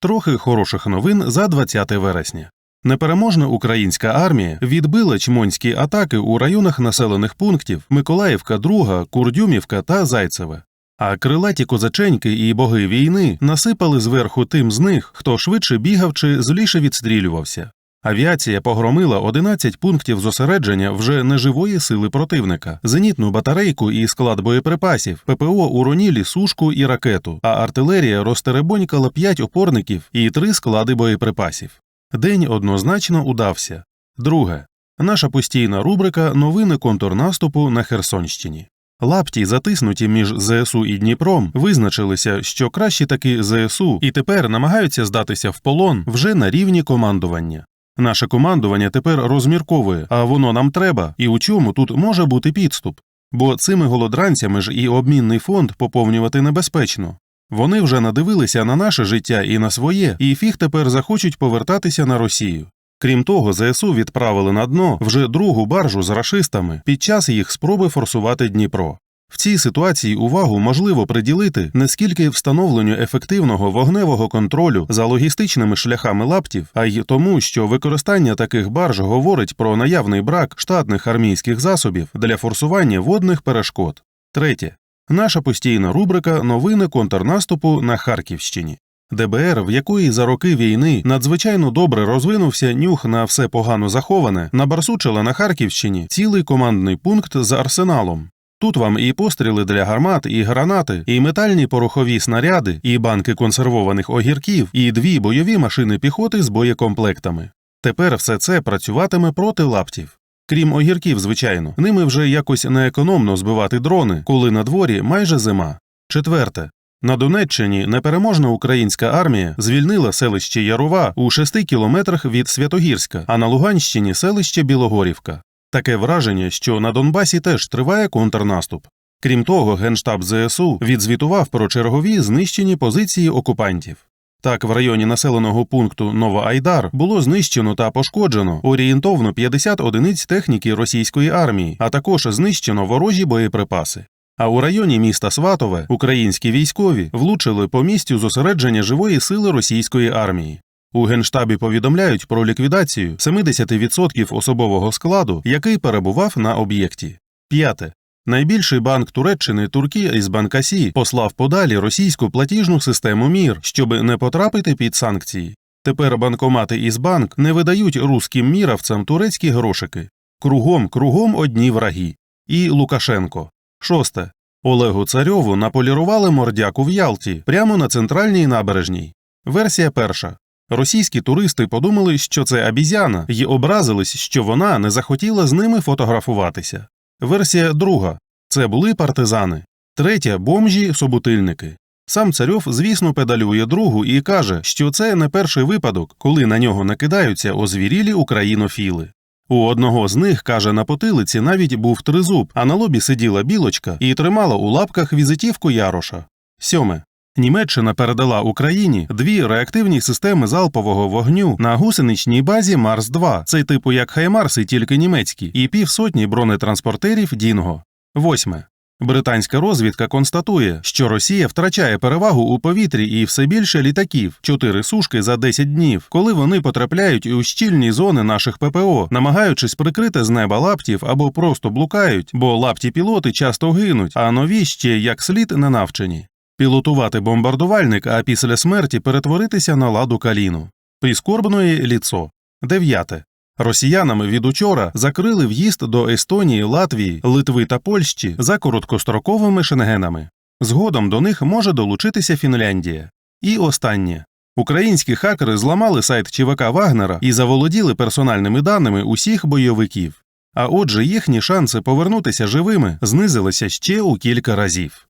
Трохи хороших новин за 20 вересня. Непереможна українська армія відбила чмонські атаки у районах населених пунктів Миколаївка, Друга, Курдюмівка та Зайцеве. А крилаті козаченьки і боги війни насипали зверху тим з них, хто швидше бігав чи зліше відстрілювався. Авіація погромила 11 пунктів зосередження вже неживої сили противника, зенітну батарейку і склад боєприпасів, ППО уронілі сушку і ракету, а артилерія розтеребонькала 5 опорників і 3 склади боєприпасів. День однозначно удався. Друге. Наша постійна рубрика Новини контрнаступу на Херсонщині. Лапті, затиснуті між ЗСУ і Дніпром, визначилися, що кращі таки ЗСУ і тепер намагаються здатися в полон вже на рівні командування. Наше командування тепер розмірковує, а воно нам треба, і у чому тут може бути підступ. Бо цими голодранцями ж і обмінний фонд поповнювати небезпечно. Вони вже надивилися на наше життя і на своє, і фіг тепер захочуть повертатися на Росію. Крім того, ЗСУ відправили на дно вже другу баржу з рашистами під час їх спроби форсувати Дніпро. В цій ситуації увагу можливо приділити не скільки встановленню ефективного вогневого контролю за логістичними шляхами лаптів, а й тому, що використання таких барж говорить про наявний брак штатних армійських засобів для форсування водних перешкод. Третє. Наша постійна рубрика Новини контрнаступу на Харківщині. ДБР, в якої за роки війни надзвичайно добре розвинувся нюх на все погано заховане, набарсучила на Харківщині цілий командний пункт з арсеналом. Тут вам і постріли для гармат, і гранати, і метальні порохові снаряди, і банки консервованих огірків, і дві бойові машини піхоти з боєкомплектами. Тепер все це працюватиме проти лаптів. Крім огірків, звичайно, ними вже якось неекономно збивати дрони, коли на дворі майже зима. Четверте. На Донеччині непереможна українська армія звільнила селище Ярова у 6 кілометрах від Святогірська, а на Луганщині селище Білогорівка. Таке враження, що на Донбасі теж триває контрнаступ. Крім того, Генштаб ЗСУ відзвітував про чергові знищені позиції окупантів. Так, в районі населеного пункту Новоайдар було знищено та пошкоджено орієнтовно 50 одиниць техніки російської армії, а також знищено ворожі боєприпаси. А у районі міста Сватове українські військові влучили по місцю зосередження живої сили російської армії. У генштабі повідомляють про ліквідацію 70% особового складу, який перебував на об'єкті. П'яте. Найбільший банк Туреччини Туркі із Банкасі послав подалі російську платіжну систему МІР, щоб не потрапити під санкції. Тепер банкомати із банк не видають руським міравцям турецькі грошики. Кругом, кругом одні враги. І Лукашенко. Шосте. Олегу Царьову наполірували мордяку в Ялті прямо на центральній набережній. Версія перша. Російські туристи подумали, що це абізяна, і образились, що вона не захотіла з ними фотографуватися. Версія друга це були партизани. Третя бомжі собутильники. Сам царьов, звісно, педалює другу і каже, що це не перший випадок, коли на нього накидаються озвірілі українофіли. У одного з них, каже, на потилиці навіть був тризуб, а на лобі сиділа білочка і тримала у лапках візитівку Яроша. Сьоме. Німеччина передала Україні дві реактивні системи залпового вогню на гусеничній базі Марс 2 цей типу як Хаймарси, тільки німецькі, і півсотні бронетранспортерів Дінго. Восьме. Британська розвідка констатує, що Росія втрачає перевагу у повітрі і все більше літаків, чотири сушки за 10 днів, коли вони потрапляють у щільні зони наших ППО, намагаючись прикрити з неба лаптів або просто блукають, бо лапті пілоти часто гинуть, а нові ще як слід не навчені. Пілотувати бомбардувальник, а після смерті перетворитися на ладу каліну. Прискорбної ліцо. Дев'яте. Росіянами від учора закрили в'їзд до Естонії, Латвії, Литви та Польщі за короткостроковими шенгенами. Згодом до них може долучитися Фінляндія. І останнє. Українські хакери зламали сайт ЧВК Вагнера і заволоділи персональними даними усіх бойовиків. А отже, їхні шанси повернутися живими знизилися ще у кілька разів.